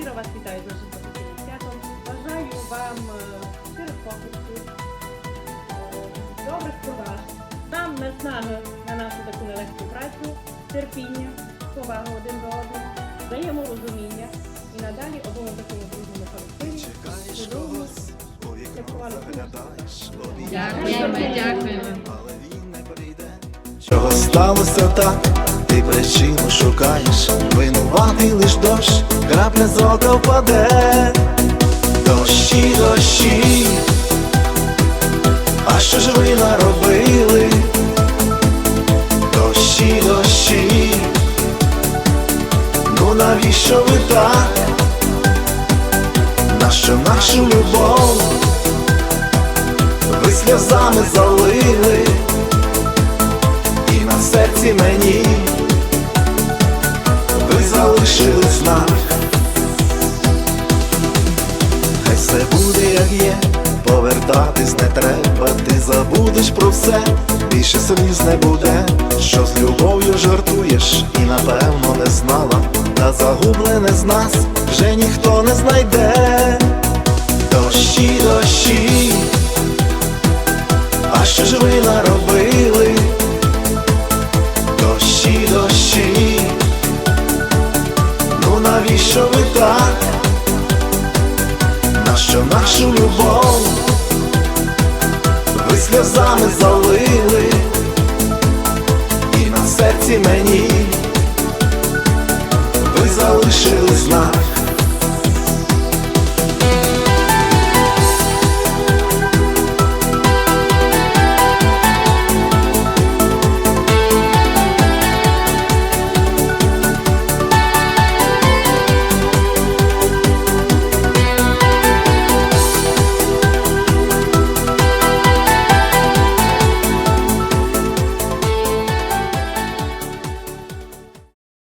Щиро вас вітаю дуже нашим професійним святом. Бажаю вам щирих покупців, добрих не з нами на нашу таку нелегку працю, терпіння, повагу один до одного, взаєморозуміння і надалі обов'язково дружньому колективі. Чекаєш Дякуємо, дякуємо. Чого сталося так? Ти причину шукаєш, винуватий лиш дощ крапля з ока впаде, дощі, дощі, а що ж ви наробили? Дощі, дощі, ну навіщо ви так? Нащо нашу любов? Ви сльозами залили все буде, як є, повертатись не треба, ти забудеш про все, більше сліз не буде, що з любов'ю жартуєш, і напевно не знала, та загублене з нас вже ніхто не знайде. Дощі, дощі, а що ж ви наробили? Сльозами залили, і на серці мені ви залишили знак.